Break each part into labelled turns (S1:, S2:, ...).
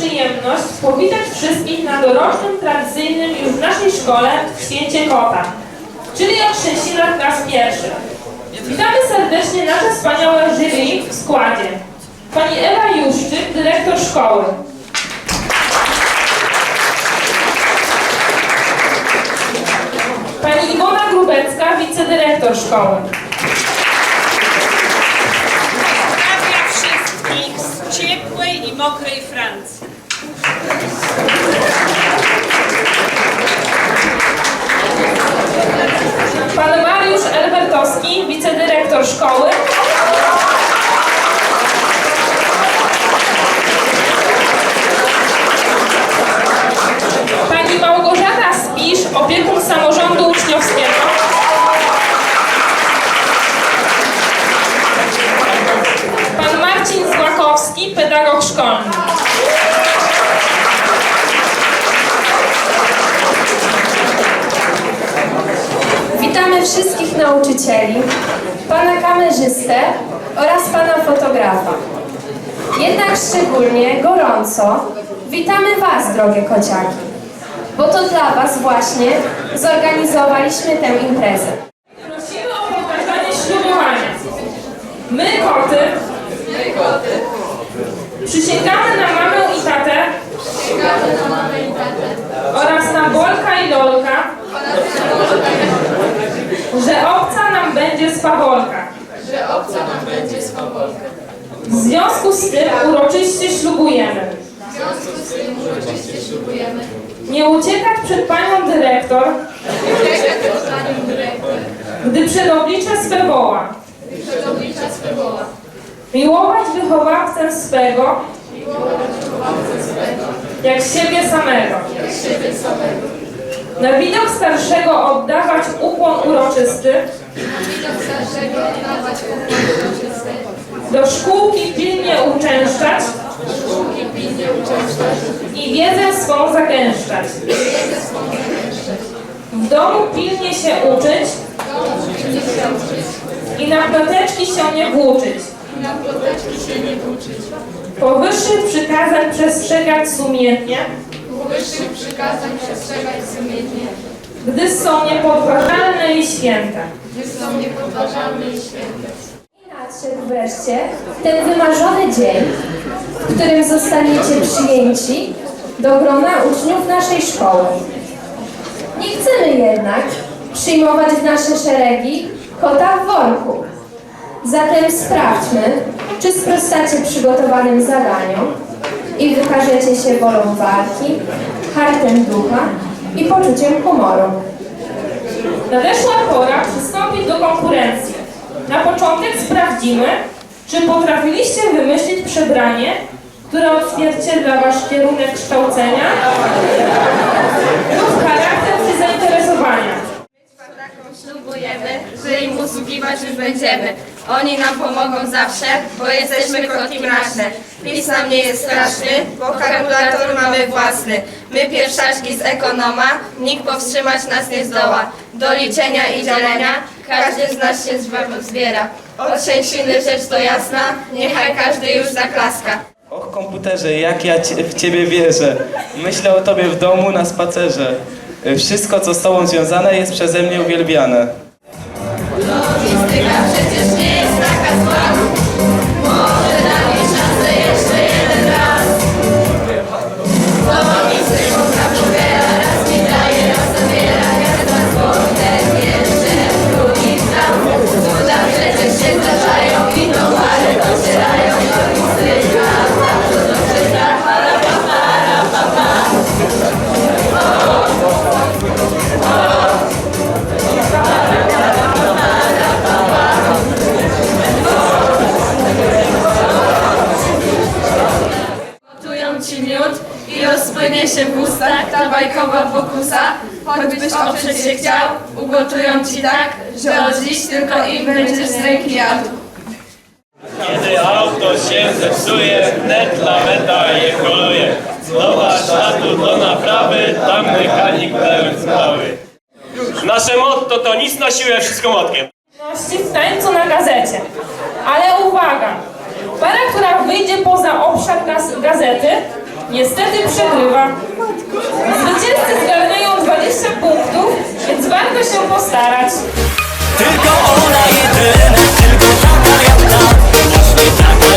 S1: przyjemność powitać wszystkich na dorocznym, tradycyjnym już w naszej szkole Święcie Kota, czyli ochrzcinach klas pierwszych. Witamy serdecznie nasze wspaniałe jury w składzie. Pani Ewa Juszczyk, dyrektor szkoły. Pani Iwona Grubecka, wicedyrektor szkoły.
S2: Ciepłej i mokrej Francji.
S1: Pan Mariusz Elbertowski, wicedyrektor szkoły.
S3: Wszystkich nauczycieli, pana kamerzystę oraz pana fotografa. Jednak szczególnie gorąco witamy Was, drogie kociaki, bo to dla Was właśnie zorganizowaliśmy tę imprezę.
S1: Prosimy o powtarzanie ślubowania. My, koty, przysięgamy na mamę i tatę oraz na Bolka i Lolka, że obca nam będzie z Pawolka. W związku z tym uroczyście ślubujemy. Nie uciekać przed panią dyrektor, gdy przed oblicze swe woła. Miłować wychowawcę swego, jak siebie samego. Na widok starszego oddawać ukłon uroczysty, do szkółki pilnie uczęszczać i wiedzę swą zagęszczać. W domu pilnie się uczyć i na ploteczki się nie włóczyć. Powyższych przykazań przestrzegać sumiennie,
S4: przykazań przestrzegać sumiennie,
S1: gdy są niepodważalne i święte.
S4: gdy są niepodważalne i święte.
S3: I nadszedł wreszcie ten wymarzony dzień, w którym zostaniecie przyjęci do grona uczniów naszej szkoły. Nie chcemy jednak przyjmować w nasze szeregi kota w worku. Zatem sprawdźmy, czy sprostacie przygotowanym zadaniom i wykażecie się wolą walki, hartem ducha i poczuciem humoru.
S1: Nadeszła pora przystąpić do konkurencji. Na początek sprawdzimy, czy potrafiliście wymyślić przebranie, które odzwierciedla wasz kierunek kształcenia lub charakter czy zainteresowania.
S5: Taką ślubujemy, że im usługiwać już będziemy. Oni nam pomogą zawsze, bo jesteśmy kotki mraczne. PiS nam nie jest straszny, bo kalkulator mamy własny. My pierwszaczki z ekonoma, nikt powstrzymać nas nie zdoła. Do liczenia i dzielenia każdy z nas się zbiera. Od trzęsiny rzecz to jasna, niechaj każdy już zaklaska.
S6: Och komputerze, jak ja w Ciebie wierzę. Myślę o Tobie w domu na spacerze. Wszystko, co z Tobą związane, jest przeze mnie uwielbiane.
S5: Logistyka ta bajkowa pokusa. Choćbyś oprzeć się chciał, ugotują ci tak, że od dziś tylko im będziesz z ręki jadł.
S7: Kiedy auto się zepsuje, wnet laweta je koluje. Zobacz, a tu do naprawy, tam mechanik pełen sprawy. Nasze motto to nic na siłę, wszystko motkiem.
S1: W tańcu na gazecie. Ale uwaga! Para, która wyjdzie poza obszar gaz- gazety,
S8: niestety przegrywa. Zwycięzcy zgarniają 20 punktów, więc warto się postarać.
S9: Tylko ona jedyna, tylko taka jak ta taka dziewczyna,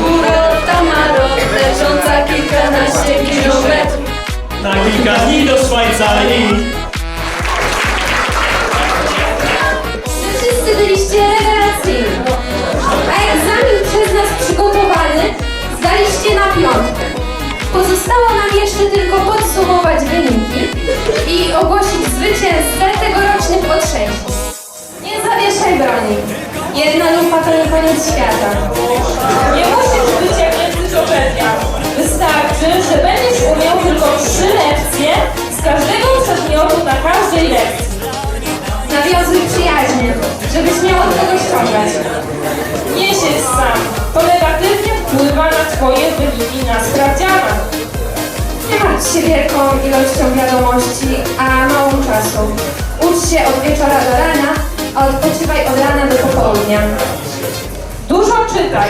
S4: Góra Tamaro, leżąca kilkanaście kilometrów
S7: Na kilka do Szwajcarii
S3: Wszyscy byliście Pozostało nam jeszcze tylko podsumować wyniki i ogłosić zwycięzcę tegorocznych otrzęsów. Nie zawieszaj broni. Jedna lupa to nie koniec świata.
S8: Nie musisz być jak encyklopedia. Wystarczy, że będziesz umiał tylko trzy lekcje z każdego przedmiotu na każdej Dużo czytaj.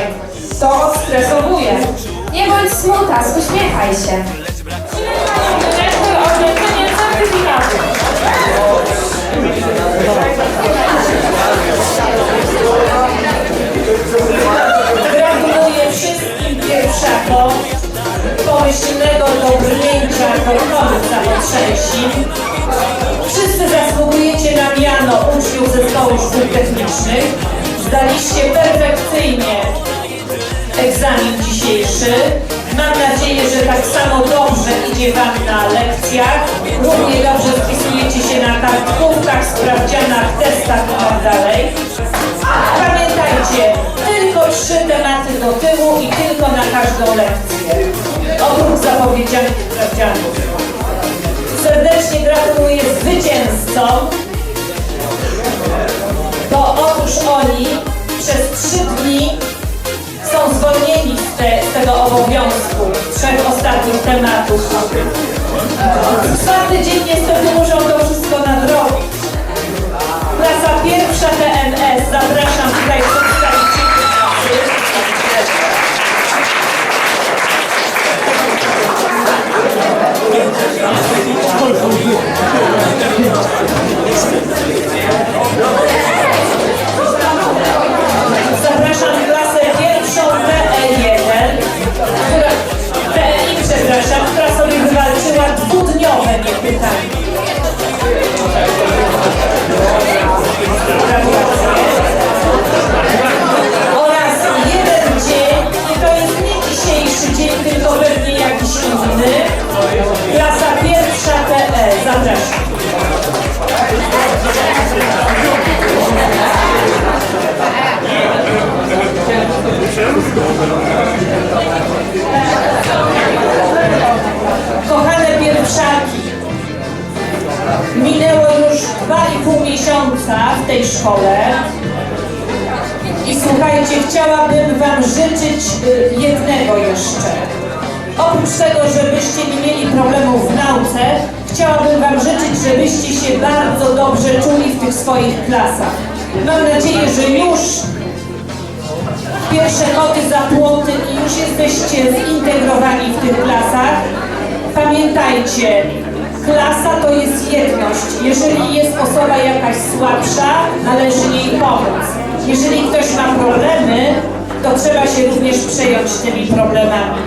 S8: To odstresowuje.
S3: Nie bądź smutas, uśmiechaj się.
S8: Gratuluję wszystkim pierwszakom pomyślnego dobrnięcia korkowych zapotrzęsin. Wszyscy zasługujecie na miano uczniów zespołu szkół technicznych. Zdaliście perfekcyjnie egzamin dzisiejszy. Mam nadzieję, że tak samo dobrze idzie Wam na lekcjach. Równie dobrze wpisujecie się na kartkówkach, sprawdzianach, testach i tak dalej. Pamiętajcie, tylko trzy tematy do tyłu i tylko na każdą lekcję. Oprócz zapowiedzianych sprawdzianów. Serdecznie gratuluję zwycięzcom, otóż oni przez trzy dni są zwolnieni z, te, z tego obowiązku trzech ostatnich tematów. Czwarty dzień niestety muszą szkole. I słuchajcie, chciałabym Wam życzyć y, jednego jeszcze. Oprócz tego, żebyście nie mieli problemów w nauce, chciałabym Wam życzyć, żebyście się bardzo dobrze czuli w tych swoich klasach. Mam nadzieję, że już pierwsze koty za płoty i już jesteście zintegrowani w tych klasach. Pamiętajcie, klasa to jest Jeżeli jest osoba jakaś słabsza, należy jej pomóc. Jeżeli ktoś ma problemy, to trzeba się również przejąć tymi problemami.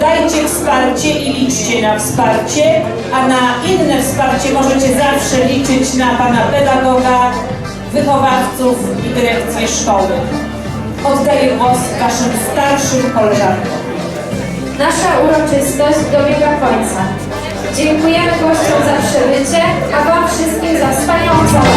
S8: Dajcie wsparcie i liczcie na wsparcie, a na inne wsparcie możecie zawsze liczyć na Pana pedagoga, wychowawców i dyrekcję szkoły. Oddaję głos Waszym starszym koleżankom.
S3: Nasza uroczystość dobiega końca. Dziękujemy gościom za przybycie, a Wam wszystkim za wspaniałą zabawę.